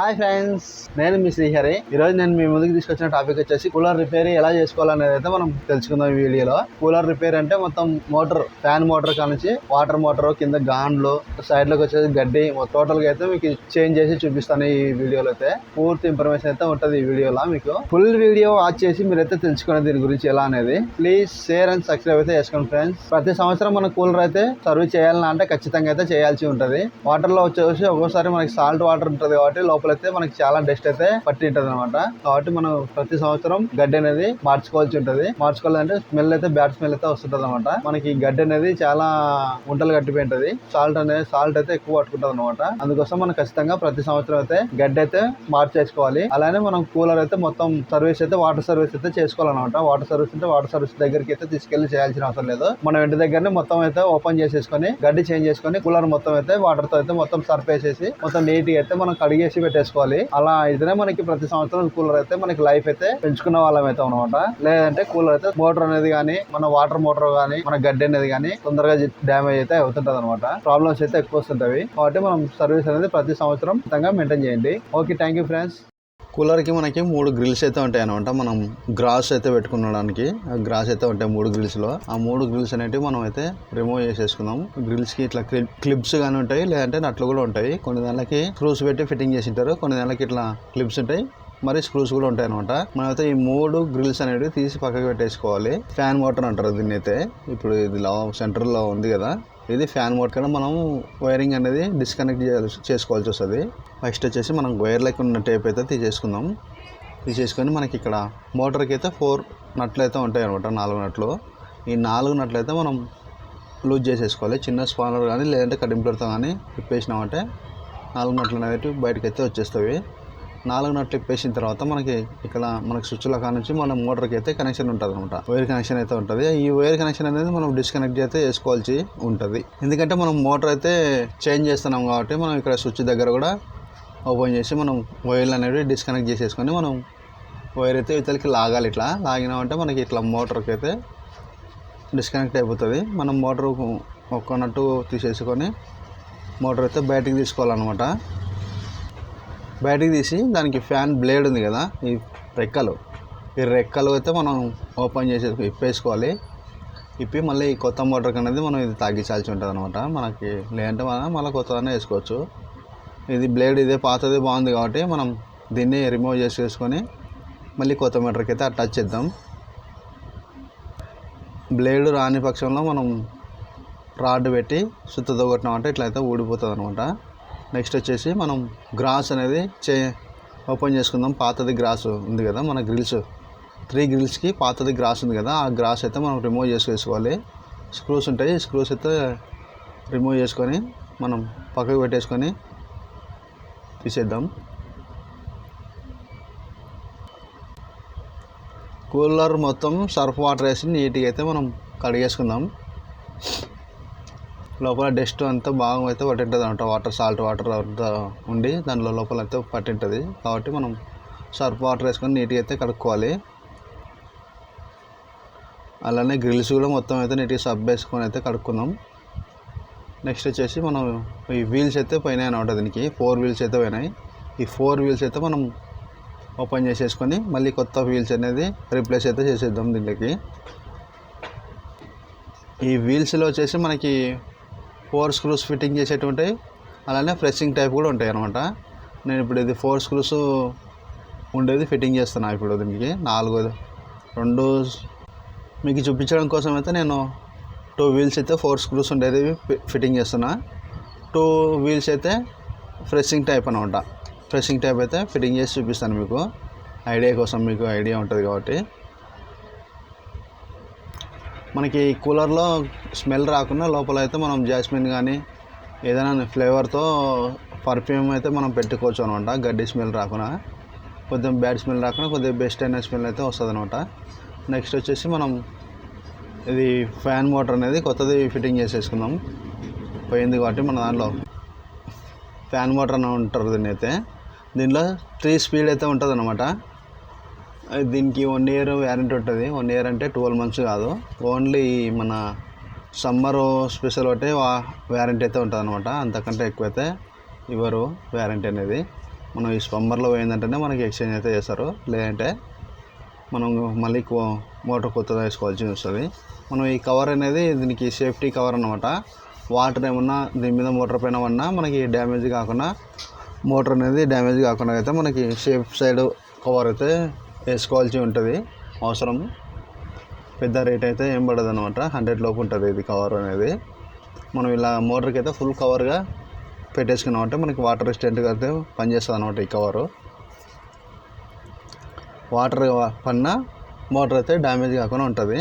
Hi friends నేను మీ శ్రీహరి. ఈరోజు నేను మీ ముందుకు తీసుకొచ్చిన టాపిక్ వచ్చేసి కూలర్ రిపేర్ ఎలా చేసుకోవాలనేది అయితే మనం తెలుసుకుందాం ఈ వీడియోలో. కూలర్ రిపేర్ అంటే మొత్తం మోటార్ ఫ్యాన్ మోటార్ కానించి వాటర్ మోటార్ కింద గాండ్లు సైడ్లోకి వచ్చేసి గడ్డి టోటల్గా అయితే మీకు చేంజ్ చేసి చూపిస్తాను ఈ వీడియోలో అయితే. పూర్తి ఇన్ఫర్మేషన్ అయితే ఉంటుంది ఈ వీడియోలో మీకు. ఫుల్ వీడియో వాచ్ చేసి మీరైతే తెలుసుకునే దీని గురించి ఎలా అనేది. ప్లీజ్ షేర్ అండ్ సబ్స్క్రైబ్ అయితే చేసుకోండి ఫ్రెండ్స్. ప్రతి సంవత్సరం మన కూలర్ అయితే సర్వీస్ చేయాలని అంటే ఖచ్చితంగా అయితే చేయాల్సి ఉంటుంది. వాటర్లో వచ్చేసి ఒక్కోసారి మనకి సాల్ట్ వాటర్ ఉంటుంది కాబట్టి లోపల అయితే మనకి చాలా డస్ట్ అయితే పట్టి ఉంటది అనమాట కాబట్టి మనం ప్రతి సంవత్సరం గడ్డి అనేది మార్చుకోవాల్సి ఉంటుంది. మార్చుకోవాలంటే స్మెల్ అయితే బ్యాడ్ స్మెల్ అయితే వస్తుంటది అనమాట మనకి గడ్డి అనేది చాలా ఉంటలు కట్టిపోయి ఉంటుంది సాల్ట్ అనేది సాల్ట్ అయితే ఎక్కువ పట్టుకుంటది అనమాట అందుకోసం మనం ఖచ్చితంగా ప్రతి సంవత్సరం అయితే గడ్డి అయితే మార్చేసుకోవాలి. అలానే మనం కూలర్ అయితే మొత్తం సర్వీస్ అయితే వాటర్ సర్వీస్ అయితే చేసుకోవాలన్నమాట. వాటర్ సర్వీస్ అంటే వాటర్ సర్వీస్ దగ్గరికి అయితే తీసుకెళ్ళి చేయాల్సిన అవసరం లేదు. మనం ఇంటి దగ్గరనే మొత్తం అయితే ఓపెన్ చేసేసుకొని గడ్డి చేంజ్ చేసుకొని కూలర్ మొత్తం అయితే వాటర్తో అయితే మొత్తం సర్ఫ్ వేసేసి మొత్తం నీట్గా అయితే మనం కడిగేసి పెట్టేసుకోవాలి. అలా అయితేనే మనకి ప్రతి సంవత్సరం కూలర్ అయితే మనకి లైఫ్ అయితే పెంచుకున్న వాళ్ళం అయితే అనమాట లేదంటే కూలర్ అయితే మోటార్ అనేది కానీ మన వాటర్ మోటార్ కానీ మన గడ్డి అనేది కానీ తొందరగా డ్యామేజ్ అయితే అవుతుంటది అనమాట ప్రాబ్లమ్స్ అయితే ఎక్కువ వస్తుంటాయి. కాబట్టి మనం సర్వీస్ అనేది ప్రతి సంవత్సరం ఖచ్చితంగా మెయింటైన్ చేయండి. ఓకే థ్యాంక్ యూ ఫ్రెండ్స్ కూలర్కి మనకి మూడు గ్రిల్స్ అయితే ఉంటాయి అనమాట మనం గ్రాస్ అయితే పెట్టుకునడానికి గ్రాస్ అయితే ఉంటాయి మూడు గ్రిల్స్లో. ఆ మూడు గ్రిల్స్ అనేటివి మనం అయితే రిమూవ్ చేసేసుకుందాం గ్రిల్స్కి ఇట్లా క్లిప్స్ కానీ ఉంటాయి లేదంటే నట్లు కూడా ఉంటాయి. కొన్ని దానికి స్క్రూస్ పెట్టి ఫిట్టింగ్ చేసి ఉంటారు కొన్ని దానికి ఇట్లా క్లిప్స్ ఉంటాయి మరి స్క్రూస్ కూడా ఉంటాయి అనమాట మనమైతే ఈ మూడు గ్రిల్స్ అనేవి తీసి పక్కకు పెట్టేసుకోవాలి. ఫ్యాన్ మోటార్ అంటారు దీన్ని అయితే ఇప్పుడు ఇది సెంటర్లో ఉంది కదా. ఇది ఫ్యాన్ మోడ్ కన్నా మనం వైరింగ్ అనేది డిస్కనెక్ట్ చేయాల్సి చేసుకోవాల్సి వస్తుంది. ఫస్ట్ వచ్చేసి మనం వైర్లకి ఉన్న టేప్ అయితే తీసేసుకుందాం. తీసేసుకొని మనకి ఇక్కడ మోటార్కి అయితే ఫోర్ నట్లు అయితే ఉంటాయి అనమాట నాలుగు నట్లు. ఈ నాలుగు నట్లు అయితే మనం లూజ్ చేసేసుకోవాలి. చిన్న స్పానర్ కానీ లేదంటే కటింపులతో కానీ తిప్పేసినామంటే నాలుగు నట్లు అనేవి బయటకు అయితే వచ్చేస్తాయి నాలుగు నట్లు ఇప్పేసిన తర్వాత మనకి ఇక్కడ మనకి స్విచ్ల కానుంచి మన మోటార్కి అయితే కనెక్షన్ ఉంటుంది అనమాట వైర్ కనెక్షన్ అయితే ఉంటుంది. ఈ వైర్ కనెక్షన్ అనేది మనం డిస్కనెక్ట్ అయితే చేసుకోవాల్సి ఉంటుంది. ఎందుకంటే మనం మోటార్ అయితే చేంజ్ చేస్తున్నాం కాబట్టి మనం ఇక్కడ స్విచ్ దగ్గర కూడా ఓపెన్ చేసి మనం వైర్లు అనేవి డిస్కనెక్ట్ చేసేసుకొని మనం వైర్ అయితే ఇతలకి లాగాలి. ఇట్లా లాగినామంటే మనకి ఇట్లా మోటార్కి అయితే డిస్కనెక్ట్ అయిపోతుంది. మనం మోటార్ ఒక్కనట్టు తీసేసుకొని మోటార్ అయితే బయటికి తీసుకోవాలన్నమాట. బయటికి తీసి దానికి ఫ్యాన్ బ్లేడ్ ఉంది కదా ఈ రెక్కలు. ఈ రెక్కలు అయితే మనం ఓపెన్ చేసి ఇప్పేసుకోవాలి. ఇప్పి మళ్ళీ ఈ కొత్త మోటార్ అనేది మనం ఇది తగ్గించాల్సి ఉంటుంది అనమాట మనకి లేదంటే మనం మళ్ళీ కొత్తదనే వేసుకోవచ్చు. ఇది బ్లేడ్ ఇదే పాతది బాగుంది కాబట్టి మనం దీన్ని రిమూవ్ చేసేసుకొని మళ్ళీ కొత్త మోటార్కి అయితే అటాచ్ చేద్దాం. బ్లేడ్ రాని పక్షంలో మనం రాడ్ పెట్టి సుత్తతో కొట్టినామంటే ఇట్లయితే ఊడిపోతుంది అనమాట నెక్స్ట్ వచ్చేసి మనం గ్రాస్ అనేది చే ఓపెన్ చేసుకుందాం. పాతది గ్రాస్ ఉంది కదా మన గ్రిల్స్. త్రీ గ్రిల్స్కి పాతది గ్రాస్ ఉంది కదా ఆ గ్రాస్ అయితే మనం రిమూవ్ చేసుకోవాలి. స్క్రూస్ ఉంటాయి స్క్రూస్ అయితే రిమూవ్ చేసుకొని మనం పక్కకు పెట్టేసుకొని తీసేద్దాం. కూలర్ మొత్తం సర్ఫ్ వాటర్ వేసి నీట్గా అయితే మనం కడిగేసుకుందాం. లోపల డస్ట్ అంతా బాగా అయితే పట్టింటుంది అనమాట. వాటర్ సాల్ట్ వాటర్ అంతా ఉండి దానిలో లోపల అయితే పట్టింటుంది. కాబట్టి మనం సర్ఫ్ వాటర్ వేసుకొని నీట్గా అయితే కడుక్కోవాలి. అలానే గ్రిల్స్ కూడా మొత్తం అయితే నీట్గా సబ్ వేసుకొని అయితే కడుక్కుందాం నెక్స్ట్ వచ్చేసి మనం ఈ వీల్స్ అయితే పోయినాయి అనమాట దీనికి. ఫోర్ వీల్స్ అయితే పోయినాయి. ఈ ఫోర్ వీల్స్ అయితే మనం ఓపెన్ చేసేసుకొని మళ్ళీ కొత్త వీల్స్ అనేది రీప్లేస్ అయితే చేసేద్దాం దీనికి ఈ వీల్స్లో వచ్చేసి మనకి ఫోర్ స్క్రూస్ ఫిట్టింగ్ చేసేటువంటి అలానే ఫ్రెషింగ్ టైప్ కూడా ఉంటాయి అనమాట నేను ఇప్పుడు ఇది ఫోర్ స్క్రూస్ ఉండేది ఫిట్టింగ్ చేస్తున్నా ఇప్పుడు దీనికి. నాలుగు రెండు మీకు చూపించడం కోసం అయితే నేను టూ వీల్స్ అయితే ఫోర్ స్క్రూస్ ఉండేది ఫిట్టింగ్ చేస్తున్నా. టూ వీల్స్ అయితే ఫ్రెషింగ్ టైప్ అనమాట ఫ్రెషింగ్ టైప్ అయితే ఫిట్టింగ్ చేసి చూపిస్తాను మీకు. ఐడియా కోసం మీకు ఐడియా ఉంటుంది కాబట్టి. మనకి కూలర్లో స్మెల్ రాకుండా లోపల అయితే మనం జాస్మిన్ కానీ ఏదైనా ఫ్లేవర్తో పర్ఫ్యూమ్ అయితే మనం పెట్టుకోవచ్చు అనమాట. గడ్డి స్మెల్ రాకుండా కొద్దిగా బ్యాడ్ స్మెల్ రాకుండా కొద్దిగా బెస్ట్ అయిన స్మెల్ అయితే వస్తుంది అనమాట నెక్స్ట్ వచ్చేసి మనం ఇది ఫ్యాన్ మోటార్ అనేది కొత్తది ఫిట్టింగ్ చేసేసుకుందాం. పోయింది కాబట్టి మన దాంట్లో ఫ్యాన్ మోటార్ అని ఉంటారు దీన్ని అయితే దీనిలో త్రీ స్పీడ్ అయితే ఉంటుంది అనమాట దీనికి వన్ ఇయర్ వ్యారంటీ ఉంటుంది. వన్ ఇయర్ అంటే ట్వెల్వ్ మంత్స్ కాదు. ఓన్లీ మన సమ్మర్ స్పెషల్ ఒకటే వ్యారంటీ అయితే ఉంటుంది అనమాట అంతకంటే ఎక్కువైతే ఇవ్వరు వ్యారంటీ అనేది. మనం ఈ సమ్మర్లో పోయిందంటేనే మనకి ఎక్స్చేంజ్ అయితే చేస్తారు. లేదంటే మనం మళ్ళీ మోటార్ కొత్తగా వేసుకోవాల్సి వస్తుంది. మనం ఈ కవర్ అనేది దీనికి సేఫ్టీ కవర్ అనమాట వాటర్ ఏమన్నా దీని మీద మోటార్ పైన ఉన్నా మనకి డ్యామేజ్ కాకుండా మోటార్ అనేది డ్యామేజ్ కాకుండా అయితే మనకి సేఫ్ సైడ్ కవర్ అయితే వేసుకోవాల్సి ఉంటుంది. అవసరం. పెద్ద రేట్ అయితే ఏం పడదు అనమాట హండ్రెడ్ లోపు ఉంటుంది ఇది కవర్ అనేది. మనం ఇలా మోటార్కి అయితే ఫుల్ కవర్గా పెట్టేసుకున్నామంటే మనకి వాటర్ రెసిస్టెంట్గా అయితే పనిచేస్తుంది అనమాట ఈ కవరు వాటర్ పన్న మోటార్ అయితే డ్యామేజ్ కాకుండా ఉంటుంది.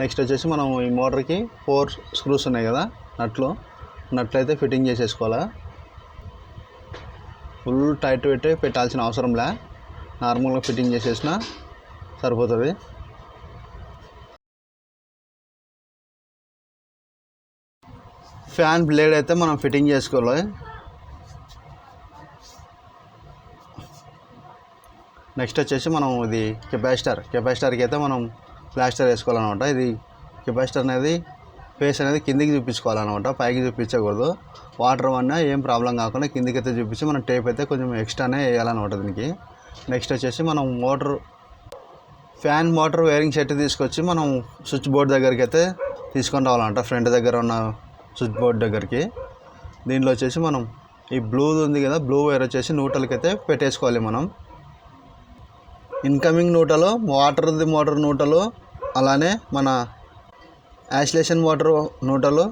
నెక్స్ట్ వచ్చేసి మనం ఈ మోటార్కి ఫోర్ స్క్రూస్ ఉన్నాయి కదా నట్లు. నట్లు అయితే ఫిట్టింగ్ చేసేసుకోవాలా. ఫుల్ టైట్ పెట్టి పెట్టాల్సిన అవసరం లే. నార్మల్గా ఫిట్టింగ్ చేసేసిన సరిపోతుంది. ఫ్యాన్ బ్లేడ్ అయితే మనం ఫిట్టింగ్ చేసుకోవాలి. నెక్స్ట్ వచ్చేసి మనం ఇది కెపాసిటర్ కెపాసిటర్కి అయితే మనం ప్లాస్టర్ వేసుకోవాలన్నమాట. ఇది కెపాసిటర్ అనేది ఫేస్ అనేది కిందికి చూపించుకోవాలన్నమాట. పైకి చూపించకూడదు. వాటర్ వన్నా ఏం ప్రాబ్లం కాకుండా కిందికి అయితే చూపించి మనం టేప్ అయితే కొంచెం ఎక్స్ట్రానే వేయాలన్నమాట దీనికి. నెక్స్ట్ వచ్చేసి మనం motor fan motor wiring set తీసుకొచ్చి మనం స్విచ్ బోర్డ్ దగ్గరికి అయితే తీసుకొని రావాలంట. ఫ్రంట్ దగ్గర ఉన్న స్విచ్ బోర్డ్ దగ్గరికి. దీనిలో వచ్చేసి మనం ఈ బ్లూ ఉంది కదా బ్లూ వైర్ వచ్చేసి నూటలకి అయితే పెట్టేసుకోవాలి మనం. ఇన్కమింగ్ నూటలు వాటర్ది మోటార్ నూటలు అలానే మన యాసిలేషన్ మోటార్ నూటలు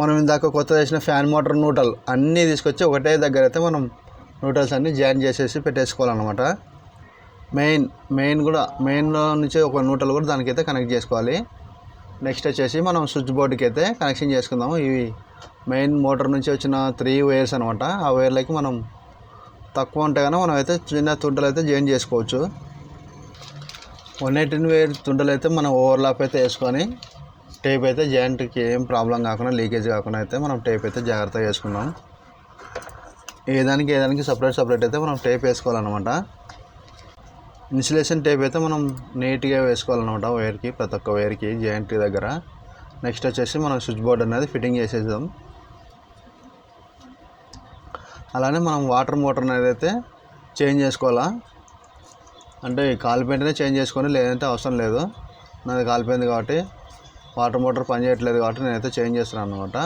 మనం ఇందాక కొత్త వేసిన ఫ్యాన్ మోటార్ నూటల్ అన్నీ తీసుకొచ్చి ఒకటే దగ్గర అయితే మనం నూటల్స్ అన్నీ జాయిన్ చేసేసి పెట్టేసుకోవాలన్నమాట. మెయిన్ మెయిన్ కూడా మెయిన్లో నుంచి ఒక నూటలు కూడా దానికైతే కనెక్ట్ చేసుకోవాలి. నెక్స్ట్ వచ్చేసి మనం స్విచ్ బోర్డుకి అయితే కనెక్షన్ చేసుకుందాము. ఇవి మెయిన్ మోటార్ నుంచి వచ్చిన త్రీ వైర్స్ అనమాట ఆ వైర్లకి మనం తక్కువ ఉంటే కానీ మనం అయితే చిన్న తుంటలు అయితే జాయిన్ చేసుకోవచ్చు. వన్ ఎయిటీన్ వేర్ తుంటలు అయితే మనం ఓవర్లాప్ అయితే వేసుకొని టేప్ అయితే జాయింట్కి ఏం ప్రాబ్లం కాకుండా లీకేజ్ కాకుండా అయితే మనం టేప్ అయితే జాగ్రత్తగా వేసుకున్నాం ఏదానికి ఏదానికి సపరేట్ సపరేట్ అయితే మనం టేప్ వేసుకోవాలన్నమాట. ఇన్సులేషన్ టేప్ అయితే మనం నీట్గా వేసుకోవాలన్నమాట వైర్కి ప్రతి ఒక్క వైర్కి జాయింట్ దగ్గర. నెక్స్ట్ వచ్చేసి మనం స్విచ్ బోర్డ్ అనేది ఫిట్టింగ్ చేసేద్దాం. అలానే మనం వాటర్ మోటార్ అనేది అయితే చేంజ్ చేసుకోవాలా? అంటే కాలిపోయింటేనే చేంజ్ చేసుకొని లేదంటే అవసరం లేదు. నాది కాలిపోయింది కాబట్టి వాటర్ మోటార్ పని చేయట్లేదు కాబట్టి నేనైతే చేంజ్ చేస్తున్నాను అనమాట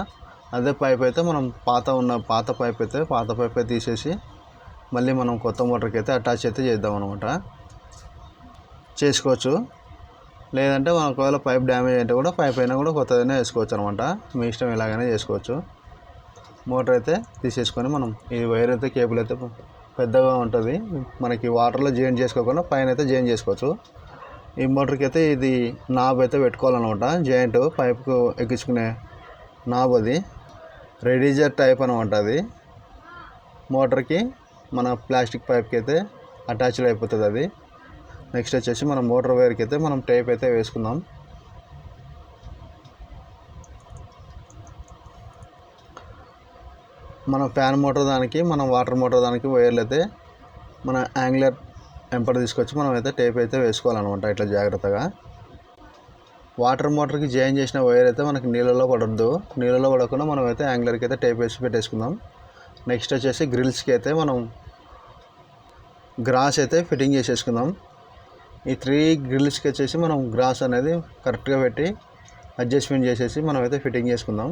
అదే పైప్ అయితే మనం పాత ఉన్న పాత పైప్ అయితే పాత పైప్ అయితే తీసేసి మళ్ళీ మనం కొత్త మోటార్కి అయితే అటాచ్ అయితే చేద్దాం అనమాట చేసుకోవచ్చు. లేదంటే మనం ఒకవేళ పైప్ డ్యామేజ్ అయితే కూడా పైప్ అయినా కూడా కొత్తదైనా వేసుకోవచ్చు అనమాట మీ ఇష్టం ఇలాగైనా చేసుకోవచ్చు. మోటార్ అయితే తీసేసుకొని మనం ఈ వైర్ అయితే కేబుల్ అయితే పెద్దగా ఉంటుంది. మనకి వాటర్లో జాయిన్ చేసుకోకుండా పైన అయితే జాయిన్ చేసుకోవచ్చు. ఈ మోటార్కి అయితే ఇది నాబ్ అయితే పెట్టుకోవాలన్నమాట. జాయింట్ పైప్కు ఎక్కించుకునే నాబ్ అది. రెడీజర్ టైప్ అనమాట అది. మోటార్కి మన ప్లాస్టిక్ పైప్కి అయితే అటాచ్డ్ అయిపోతుంది అది. నెక్స్ట్ వచ్చేసి మనం మోటార్ వైర్కి అయితే మనం టైప్ అయితే వేసుకుందాం. మన ఫ్యాన్ మోటార్ దానికి మనం వాటర్ మోటార్ దానికి వైర్లు అయితే మన యాంగులర్ ఎంపర్ తీసుకొచ్చి మనం అయితే టేప్ అయితే వేసుకోవాలన్నమాట ఇట్లా జాగ్రత్తగా. వాటర్ మోటార్కి జాయిన్ చేసిన వైర్ అయితే మనకి నీళ్ళలో పడద్దు. నీళ్ళలో పడకుండా మనం అయితే యాంగ్లర్కి అయితే టేప్ వేసి పెట్టేసుకుందాం. నెక్స్ట్ వచ్చేసి గ్రిల్స్కి అయితే మనం గ్రాస్ అయితే ఫిట్టింగ్ చేసేసుకుందాం. ఈ త్రీ గ్రిల్స్కి వచ్చేసి మనం గ్రాస్ అనేది కరెక్ట్గా పెట్టి అడ్జస్ట్మెంట్ చేసేసి మనం అయితే ఫిట్టింగ్ చేసుకుందాం.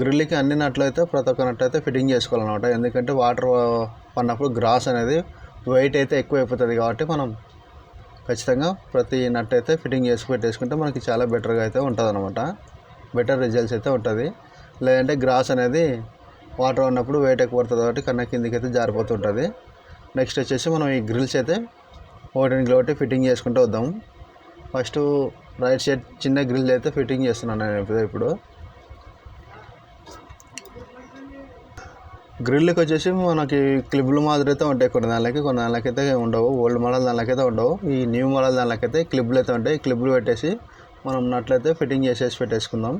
గ్రిల్కి అన్ని నట్లు అయితే ప్రతి ఒక్క నట్టు అయితే ఫిట్టింగ్ చేసుకోవాలన్నమాట. ఎందుకంటే వాటర్ పడినప్పుడు గ్రాస్ అనేది వెయిట్ అయితే ఎక్కువ అయిపోతుంది కాబట్టి మనం ఖచ్చితంగా ప్రతి నట్ అయితే ఫిట్టింగ్ చేసి పెట్టేసుకుంటే మనకి చాలా బెటర్గా అయితే ఉంటుంది అనమాట బెటర్ రిజల్ట్స్ అయితే ఉంటుంది. లేదంటే గ్రాస్ అనేది వాటర్ ఉన్నప్పుడు వెయిట్ ఎక్కువ పడుతుంది కాబట్టి కన్నా కిందికి అయితే జారిపోతుంటుంది నెక్స్ట్ వచ్చేసి మనం ఈ గ్రిల్స్ అయితే ఒకటి ఒకటి ఫిట్టింగ్ చేసుకుంటూ వద్దాం. ఫస్ట్ రైట్ సైడ్ చిన్న గ్రిల్ అయితే ఫిట్టింగ్ చేస్తున్నాను నేను ఇప్పుడు- గ్రిల్కి వచ్చేసి మనకి క్లిప్లు మాదిరి అయితే ఉంటాయి. కొన్ని దానిలకి కొన్ని దానిలకైతే ఉండవు. ఓల్డ్ మోడల్ దానిలకైతే ఉండవు. ఈ న్యూ మోడల్ దానిలోకైతే క్లిప్లు అయితే ఉంటాయి. క్లిప్లు పెట్టేసి మనం నట్లయితే ఫిట్టింగ్ చేసేసి పెట్టేసుకుందాం.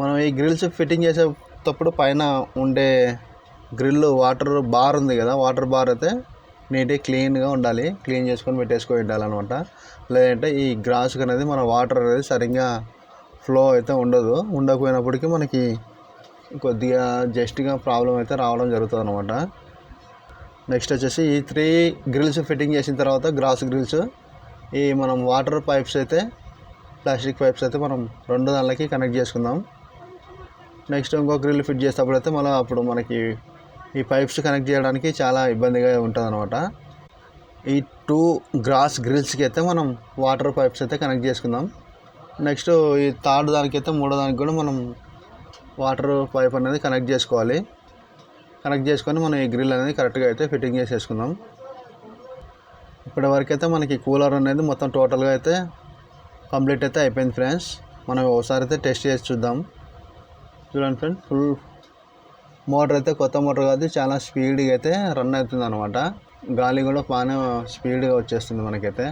మనం ఈ గ్రిల్స్ ఫిట్టింగ్ చేసేటప్పుడు పైన ఉండే గ్రిల్ వాటర్ బార్ ఉంది కదా వాటర్ బార్ అయితే నీట్గా క్లీన్గా ఉండాలి. క్లీన్ చేసుకొని పెట్టేసుకొని ఉండాలన్నమాట లేదంటే ఈ గ్రాస్కి అనేది మన వాటర్ అనేది సరిగ్గా ఫ్లో అయితే ఉండదు. ఉండకపోయినప్పటికీ మనకి కొద్దిగా జస్ట్గా ప్రాబ్లం అయితే రావడం జరుగుతుంది అనమాట నెక్స్ట్ వచ్చేసి ఈ త్రీ గ్రిల్స్ ఫిట్టింగ్ చేసిన తర్వాత గ్రాస్ గ్రిల్స్ ఈ మనం వాటర్ పైప్స్ అయితే ప్లాస్టిక్ పైప్స్ అయితే మనం రెండు దానిలకి కనెక్ట్ చేసుకుందాం. నెక్స్ట్ ఇంకో గ్రిల్ ఫిట్ చేసేటప్పుడు అయితే మళ్ళీ అప్పుడు మనకి ఈ పైప్స్ కనెక్ట్ చేయడానికి చాలా ఇబ్బందిగా ఉంటుంది అనమాట ఈ టూ గ్రాస్ గ్రిల్స్కి అయితే మనం వాటర్ పైప్స్ అయితే కనెక్ట్ చేసుకుందాం. నెక్స్ట్ ఈ థర్డ్ దానికైతే మూడో దానికి కూడా మనం వాటర్ పైప్ అనేది కనెక్ట్ చేసుకోవాలి. కనెక్ట్ చేసుకొని మనం ఈ గ్రిల్ అనేది కరెక్ట్గా అయితే ఫిట్టింగ్ చేసేసుకుందాం. ఇప్పటి వరకు అయితే మనకి కూలర్ అనేది మొత్తం టోటల్గా అయితే కంప్లీట్ అయితే అయిపోయింది ఫ్రెండ్స్. మనం ఒకసారి అయితే టెస్ట్ చేసి చూద్దాం. చూడండి ఫ్రెండ్స్ ఫుల్ మోటార్ అయితే కొత్త మోటార్ కాదు చాలా స్పీడ్గా అయితే రన్ అవుతుంది అనమాట గాలి కూడా బాగానే స్పీడ్గా వచ్చేస్తుంది మనకైతే.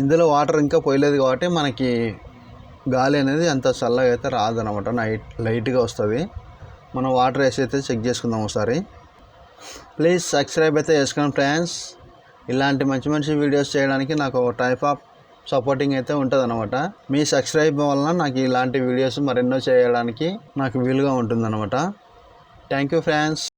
ఇందులో వాటర్ ఇంకా పోయలేదు కాబట్టి మనకి గాలి అనేది అంత చల్లగా అయితే రాదనమాట నైట్ లైట్గా వస్తుంది. మనం వాటర్ వేసి అయితే చెక్ చేసుకుందాం ఒకసారి. ప్లీజ్ సబ్స్క్రైబ్ అయితే చేసుకోండి ఫ్రెండ్స్ ఇలాంటి మంచి మంచి వీడియోస్ చేయడానికి నాకు ఒక టైప్ ఆఫ్ సపోర్టింగ్ అయితే ఉంటుంది అనమాట మీ సబ్స్క్రైబ్ వలన నాకు ఇలాంటి వీడియోస్ మరెన్నో చేయడానికి నాకు వీలుగా ఉంటుంది అనమాట థ్యాంక్ యూ ఫ్రెండ్స్